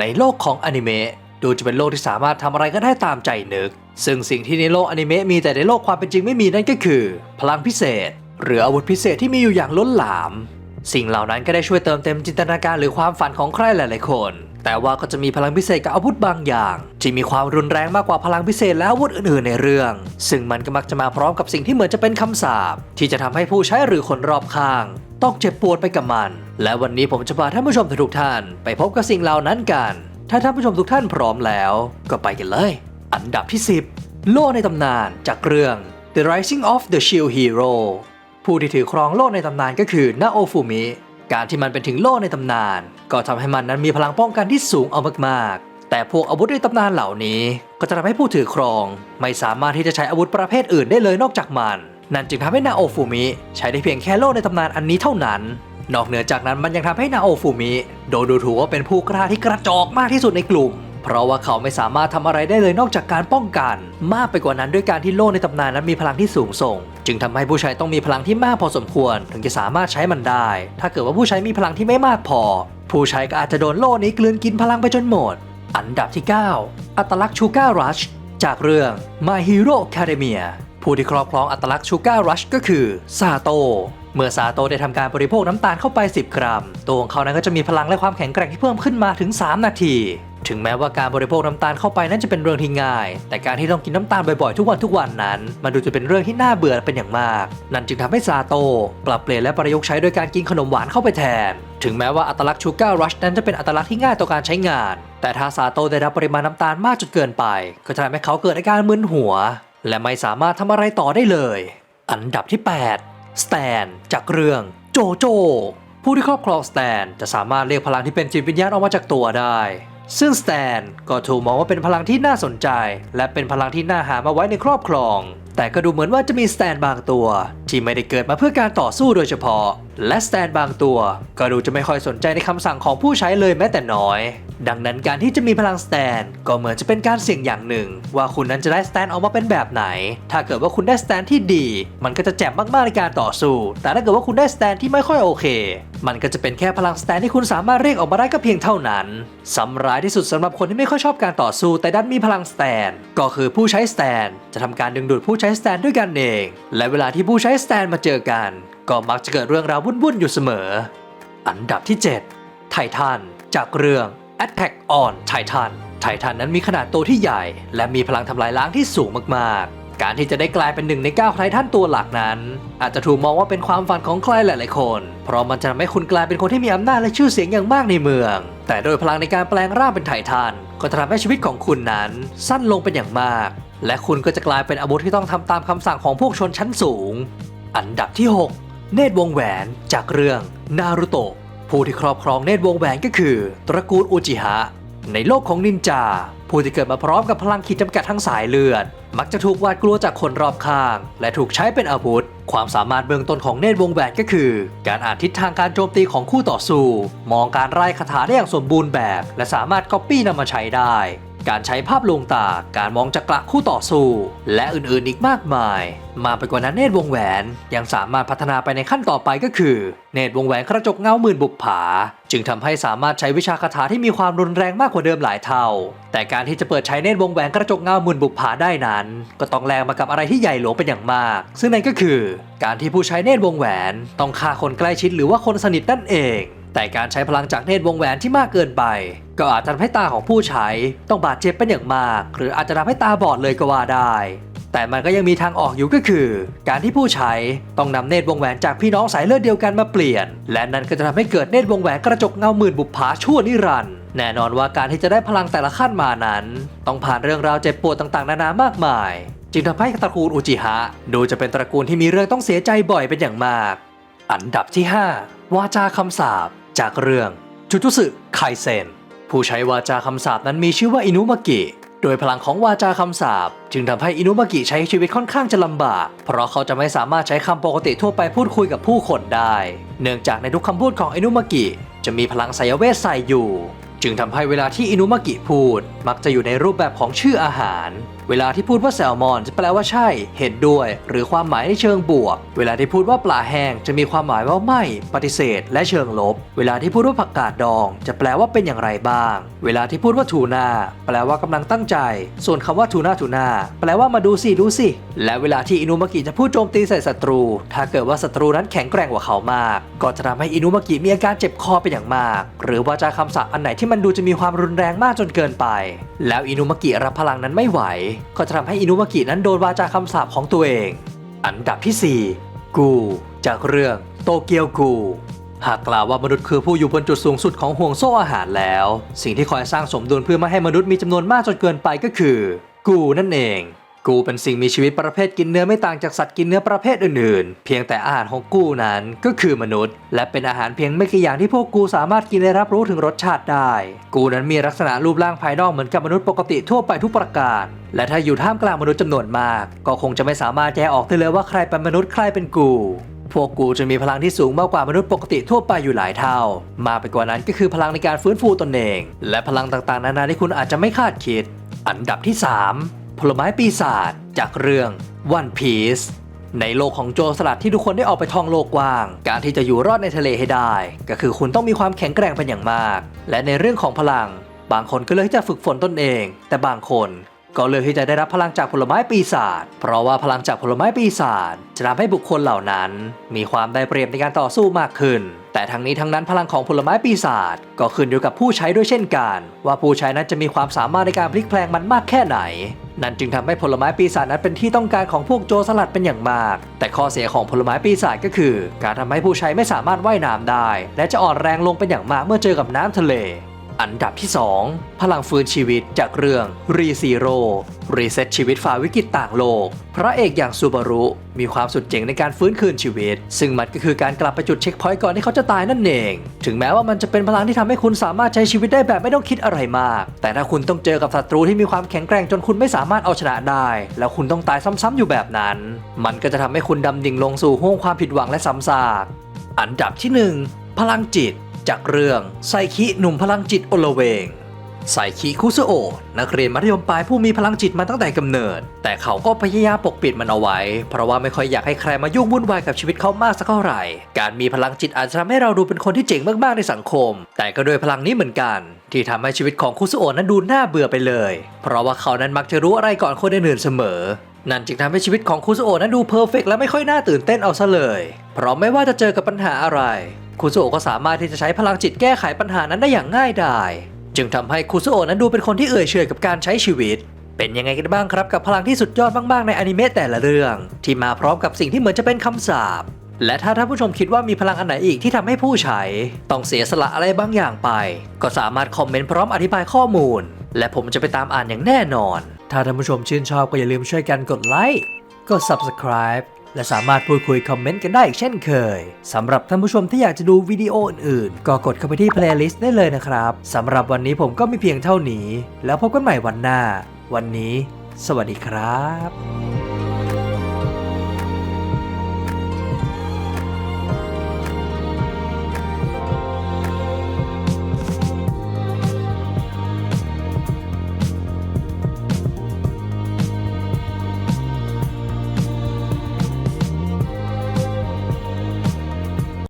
ในโลกของอนิเมะดูจะเป็นโลกที่สามารถทำอะไรก็ได้ตามใจนึก ซึ่งสิ่งที่ในโลกอนิเมะมีแต่ในโลกความเป็นจริงไม่มีนั่นก็คือ พลังพิเศษ หรืออาวุธพิเศษที่มีอยู่อย่างล้นหลาม สิ่งเหล่านั้นก็ได้ช่วยเติมเต็มจินตนาการหรือความฝันของใครหลาย ๆ คน แต่ว่าก็จะมีพลังพิเศษกับอาวุธบางอย่างที่มีความรุนแรงมากกว่าพลังพิเศษและอาวุธอื่นๆในเรื่อง ซึ่งมันก็มักจะมาพร้อมกับสิ่งที่เหมือนจะเป็นคำสาปที่จะทำให้ผู้ใช้หรือคนรอบข้าง ต้องเจ็บปวดไปกับมัน และวันนี้ผมจะพาท่านผู้ชมทุกท่าน ไปพบกับสิ่งเหล่านั้นกัน ถ้าท่านผู้ชมทุกท่านพร้อมแล้ว ก็ไปกันเลย อันดับที่ 10 โล่ในตำนานจากเรื่อง The Rising of the Shield Hero ผู้ที่ถือครองโล่ในตำนานก็คือนาโอฟูมิ การที่มันเป็นถึงโล่ในตำนาน ก็ทำให้มันนั้นมีพลังป้องกันที่สูงเอามากๆ แต่พวกอาวุธในตำนานเหล่านี้ ก็จะทำให้ผู้ถือครอง ไม่สามารถที่จะใช้อาวุธประเภทอื่นได้เลยนอกจากมัน นั่นจึงทำให้นาโอฟูมิ ใช้ได้เพียงแค่โล่ในตำนานอันนี้เท่านั้น นอกเหนือจากนั้นมันยังทำให้นาโอฟูมิ โดนดูถูกว่าเป็นผู้กล้าที่กระจอกมากที่สุดในกลุ่ม เพราะว่าเขาไม่สามารถทำอะไรได้เลยนอกจากการป้องกัน มากไปกว่านั้นด้วยการที่โล่ในตำนานนั้นมีพลังที่สูงส่ง จึงทำให้ผู้ใช้ต้องมีพลังที่มากพอสมควร ถึงจะสามารถใช้มันได้ ถ้าเกิดว่าผู้ใช้มีพลังที่ไม่มากพอ ผู้ใช้ก็อาจจะโดนโล่นี้กลืนกินพลังไปจนหมด อันดับที่ 9 อัตลักษณ์ชูการ์รัชจากเรื่อง My Hero Academia ผู้ที่ครอบครองอัตลักษณ์ชูการ์รัชก็คือซาโตเมื่อซาโตได้ทำการบริโภคน้ำตาลเข้าไป 10 กรัม ตัวของเขานั้นก็จะมีพลังและความแข็งแกร่งที่เพิ่มขึ้นมาถึง 3 นาที ถึงแม้ว่าการบริโภคน้ำตาลเข้าไปนั้นจะเป็นเรื่องที่ง่าย แต่การที่ต้องกินน้ำตาลบ่อยๆทุกวันทุกวันนั้น มันดูจะเป็นเรื่องที่น่าเบื่อเป็นอย่างมาก นั่นจึงทำให้ซาโตปรับเปลี่ยนและประยุกต์ใช้โดยการกินขนมหวานเข้าไปแทน ถึงแม้ว่าอัตลักษณ์ชูการ์รัชนั้นจะเป็นอัตลักษณ์ที่ง่ายต่อการใช้งาน แต่ถ้าซาโตได้รับปริมาณน้ำตาลมากจนเกินไป ก็จะทำให้เขาเกิดอาการมึนหัว และไม่สามารถทำอะไรต่อได้เลย อันดับที่8สแตนจากเรื่องโจโจผู้ที่ครอบครองสแตนจะสามารถเรียกพลังที่เป็นจิตวิญญาณออกมาจากตัวได้ ซึ่งสแตนก็ถูกมองว่าเป็นพลังที่น่าสนใจ และเป็นพลังที่น่าหามาไว้ในครอบครอง แต่ก็ดูเหมือนว่าจะมีสแตนบางตัว ที่ไม่ได้เกิดมาเพื่อการต่อสู้โดยเฉพาะ และสแตนบางตัว ก็ดูจะไม่ค่อยสนใจในคำสั่งของผู้ใช้เลยแม้แต่น้อย ดังนั้นการที่จะมีพลังสแตนก็เหมือนจะเป็นการเสี่ยงอย่างหนึ่ง ว่าคุณนั้นจะได้สแตนออกมาเป็นแบบไหน ถ้าเกิดว่าคุณได้สแตนที่ดี มันก็จะแจ่มมากๆในการต่อสู้ แต่ถ้าเกิดว่าคุณได้สแตนที่ไม่ค่อยโอเค มันก็จะเป็นแค่พลังสแตนที่คุณสามารถเรียกออกมาได้ก็เพียงเท่านั้นสำร้ายที่สุดสำหรับคนที่ไม่ค่อยชอบการต่อสู้ แต่ดันมีพลังสแตนก็คือผู้ใช้สแตนจะทำการดึงดูดผู้ใช้สแตนด้วยกันเอง และเวลาที่ผู้ใช้สแตนมาเจอกัน ก็มักจะเกิดเรื่องราววุ่นๆอยู่เสมอ อันดับที่ 7 ไททันจากเรื่อง Attack on Titan ไททันนั้นมีขนาดตัวที่ใหญ่ และมีพลังทำลายล้างที่สูงมากๆ การที่จะได้กลายเป็นหนึ่งใน9ไททันตัวหลักนั้น อาจจะถูกมองว่าเป็นความฝันของใครหลายๆคน เพราะมันจะทำให้คุณกลายเป็นคนที่มีอำนาจและชื่อเสียงอย่างมากในเมือง แต่โดยพลังในการแปลงร่างเป็นไททันก็จะทำให้ชีวิตของคุณนั้นสั้นลงเป็นอย่างมาก และคุณก็จะกลายเป็นอาวุธที่ต้องทำตามคำสั่งของพวกชนชั้นสูง อันดับที่ 6 เนตรวงแหวนจากเรื่องนารูโตะ ผู้ที่ครอบครองเนตรวงแหวนก็คือ ตระกูลอุจิฮะ ในโลกของนินจา ผู้ที่เกิดมาพร้อมกับพลังขีดจำกัดทั้งสายเลือด มักจะถูกหวาดกลัวจากคนรอบข้าง และถูกใช้เป็นอาวุธ ความสามารถเบื้องต้นของเนตรวงแหวนก็คือ การอ่านทิศทางการโจมตีของคู่ต่อสู้ มองการไล่คาถาได้อย่างสมบูรณ์แบบ และสามารถก๊อปปี้นำมาใช้ได้ การใช้ภาพลวงตา การมองจักระคู่ต่อสู้ และอื่นๆอีกมากมาย มาไปกว่านั้นเนตรวงแหวนยังสามารถพัฒนาไปในขั้นต่อไปก็คือ เนตรวงแหวนกระจกเงาหมื่นบุกผา จึงทำให้สามารถใช้วิชาคาถาที่มีความรุนแรงมากกว่าเดิมหลายเท่า แต่การที่จะเปิดใช้เนตรวงแหวนกระจกเงาหมื่นบุกผาได้นั้น ก็ต้องแลกมากับอะไรที่ใหญ่หลวงเป็นอย่างมาก ซึ่งนั่นก็คือ การที่ผู้ใช้เนตรวงแหวน ต้องฆ่าคนใกล้ชิดหรือว่าคนสนิทนั่นเอง แต่การใช้พลังจากเนตรวงแหวนที่มากเกินไป ก็อาจจะทำให้ตาของผู้ใช้ต้องบาดเจ็บเป็นอย่างมาก หรืออาจจะทำให้ตาบอดเลยก็ว่าได้ แต่มันก็ยังมีทางออกอยู่ก็คือ การที่ผู้ใช้ต้องนำเนตรวงแหวนจากพี่น้องสายเลือดเดียวกันมาเปลี่ยน และนั่นก็จะทำให้เกิดเนตรวงแหวนกระจกเงาหมื่นบุปผาชั่วนิรันดร์แน่นอนว่าการที่จะได้พลังแต่ละขั้นมานั้น ต้องผ่านเรื่องราวเจ็บปวดต่างๆนานามากมาย จึงทำให้ตระกูลอุจิฮะดูจะเป็นตระกูลที่มีเรื่องต้องเสียใจบ่อยเป็นอย่างมาก อันดับที่ 5 วาจาคำสาป จากเรื่องจุจุสึไคเซนผู้ใช้วาจาคำสาปนั้นมีชื่อว่าอินุมากิ โดยพลังของวาจาคำสาปจึงทำให้อินุมากิใช้ชีวิตค่อนข้างจะลำบาก เพราะเขาจะไม่สามารถใช้คำปกติทั่วไปพูดคุยกับผู้คนได้ เนื่องจากในทุกคำพูดของอินุมากิจะมีพลังไสยเวทใส่อยู่ จึงทำให้เวลาที่อินุมากิพูด มักจะอยู่ในรูปแบบของชื่ออาหาร เวลาที่พูดว่าแซลมอนจะแปลว่าใช่ เห็นด้วย หรือความหมายในเชิงบวก เวลาที่พูดว่าปลาแห้งจะมีความหมายว่าไม่ ปฏิเสธ และเชิงลบ เวลาที่พูดว่าผักกาดดอง จะแปลว่าเป็นอย่างไรบ้าง เวลาที่พูดว่าทูน่าแปลว่ากำลังตั้งใจ ส่วนคำว่าทูน่าทูน่าแปลว่ามาดูสิดูสิและเวลาที่อินุมากิจะพูดโจมตีใส่ศัตรู ถ้าเกิดว่าศัตรูนั้นแข็งแกร่งกว่าเขามาก ก็จะทำให้อินุมากิมีอาการเจ็บคอเป็นอย่างมาก หรือว่าจะคำศัพท์อันไหนที่มันดูจะมีความรุนแรงมากจนเกินไป แล้วอินุมากิรับพลังนั้นไม่ไหว ก็จะทำให้อินุมากินั้นโดนวาจาคำสาปของตัวเอง อันดับที่ 4 กู จากเรื่องโตเกียวกูหากกล่าวว่ามนุษย์คือผู้อยู่บนจุดสูงสุดของห่วงโซ่อาหารแล้ว สิ่งที่คอยสร้างสมดุลเพื่อไม่ให้มนุษย์มีจำนวนมากจนเกินไปก็คือ กูนั่นเอง กูเป็นสิ่งมีชีวิตประเภทกินเนื้อไม่ต่างจากสัตว์กินเนื้อประเภทอื่นๆ เพียงแต่อาหารของกูนั้นก็คือมนุษย์ และเป็นอาหารเพียงไม่กี่อย่างที่พวกกูสามารถกินและรับรู้ถึงรสชาติได้ กูนั้นมีลักษณะรูปร่างภายนอกเหมือนกับมนุษย์ปกติทั่วไปทุกประการ และถ้าอยู่ท่ามกลางมนุษย์จำนวนมาก ก็คงจะไม่สามารถแยกออกได้เลยว่าใครเป็นมนุษย์ใครเป็นกูพวกกูจะมีพลังที่สูงมากกว่ามนุษย์ปกติทั่วไปอยู่หลายเท่า มากไปกว่านั้นก็คือพลังในการฟื้นฟูตนเอง และพลังต่างๆ นานาที่คุณอาจจะไม่คาดคิด อันดับที่ 3 ผลไม้ปีศาจจากเรื่อง One Piece ในโลกของโจรสลัดที่ทุกคนได้ออกไปท่องโลกกว้าง การที่จะอยู่รอดในทะเลให้ได้ ก็คือคุณต้องมีความแข็งแกร่งเป็นอย่างมาก และในเรื่องของพลัง บางคนก็เลือกที่จะฝึกฝนตนเอง แต่บางคน ก็เลือกที่จะได้รับพลังจากผลไม้ปีศาจ เพราะว่าพลังจากผลไม้ปีศาจจะทำให้บุคคลเหล่านั้น มีความได้เปรียบในการต่อสู้มากขึ้น แต่ทั้งนี้ทั้งนั้นพลังของผลไม้ปีศาจก็ขึ้นอยู่กับผู้ใช้ด้วยเช่นกัน ว่าผู้ใช้นั้นจะมีความสามารถในการพลิกแพลงมันมากแค่ไหน นั่นจึงทำให้ผลไม้ปีศาจนั้นเป็นที่ต้องการของพวกโจรสลัดเป็นอย่างมาก แต่ข้อเสียของผลไม้ปีศาจก็คือ การทำให้ผู้ใช้ไม่สามารถว่ายน้ำได้ และจะอ่อนแรงลงเป็นอย่างมากเมื่อเจอกับน้ำทะเล อันดับที่ 2 พลังฟื้นชีวิตจากเรื่องรีซีโร่รีเซ็ตชีวิตฝ่าวิกฤตต่างโลก พระเอกอย่างซูบารุมีความสุดเจ๋งในการฟื้นคืนชีวิต ซึ่งมันก็คือการกลับไปจุดเช็คพอยต์ก่อนที่เขาจะตายนั่นเอง ถึงแม้ว่ามันจะเป็นพลังที่ทำให้คุณสามารถใช้ชีวิตได้แบบไม่ต้องคิดอะไรมาก แต่ถ้าคุณต้องเจอกับศัตรูที่มีความแข็งแกร่งจนคุณไม่สามารถเอาชนะได้ แล้วคุณต้องตายซ้ำๆอยู่แบบนั้น มันก็จะทำให้คุณดำดิ่งลงสู่ห้วงความผิดหวังและซ้ำซากอันดับที่ 1 พลังจิต จากเรื่องไซคิหนุ่มพลังจิตโอลเวงไซคิคุซโอนักเรียนมัธยมปลายผู้มีพลังจิตมาตั้งแต่กำเนิด แต่เขาก็พยายามปกปิดมันเอาไว้ เพราะว่าไม่ค่อยอยากให้ใครมายุ่งวุ่นวายกับชีวิตเขามากสักเท่าไหร่ การมีพลังจิตอาจจะทำให้เราดูเป็นคนที่เจ๋งมากๆในสังคม แต่ก็ด้วยพลังนี้เหมือนกัน ที่ทำให้ชีวิตของคุซโอนั้นดูน่าเบื่อไปเลย เพราะว่าเขานั้นมักจะรู้อะไรก่อนคนอื่นๆเสมอ นั่นจึงทำให้ชีวิตของคุซุโอนั้นดูเพอร์เฟกต์และไม่ค่อยน่าตื่นเต้นเอาซะเลย เพราะไม่ว่าจะเจอกับปัญหาอะไร คุซุโอก็สามารถที่จะใช้พลังจิตแก้ไขปัญหานั้นได้อย่างง่ายดาย จึงทำให้คุซุโอนั้นดูเป็นคนที่เอื่อยเฉยกับการใช้ชีวิต เป็นยังไงกันบ้างครับกับพลังที่สุดยอดมากๆในอนิเมะแต่ละเรื่อง ที่มาพร้อมกับสิ่งที่เหมือนจะเป็นคำสาปและถ้าท่านผู้ชมคิดว่ามีพลังอันไหนอีกที่ทำให้ผู้ใช้ ต้องเสียสละอะไรบางอย่างไป ก็สามารถคอมเมนต์พร้อมอธิบายข้อมูล และผมจะไปตามอ่านอย่างแน่นอน ถ้าท่านผู้ชมชื่นชอบก็อย่าลืมช่วยกันกดไลค์ กด subscribe และสามารถพูดคุยคอมเมนต์กันได้อีกเช่นเคย สำหรับท่านผู้ชมที่อยากจะดูวิดีโออื่นๆ ก็กดเข้าไปที่ playlist ได้เลยนะครับ สำหรับวันนี้ผมก็มีเพียงเท่านี้ แล้วพบกันใหม่วันหน้า วันนี้ สวัสดีครับ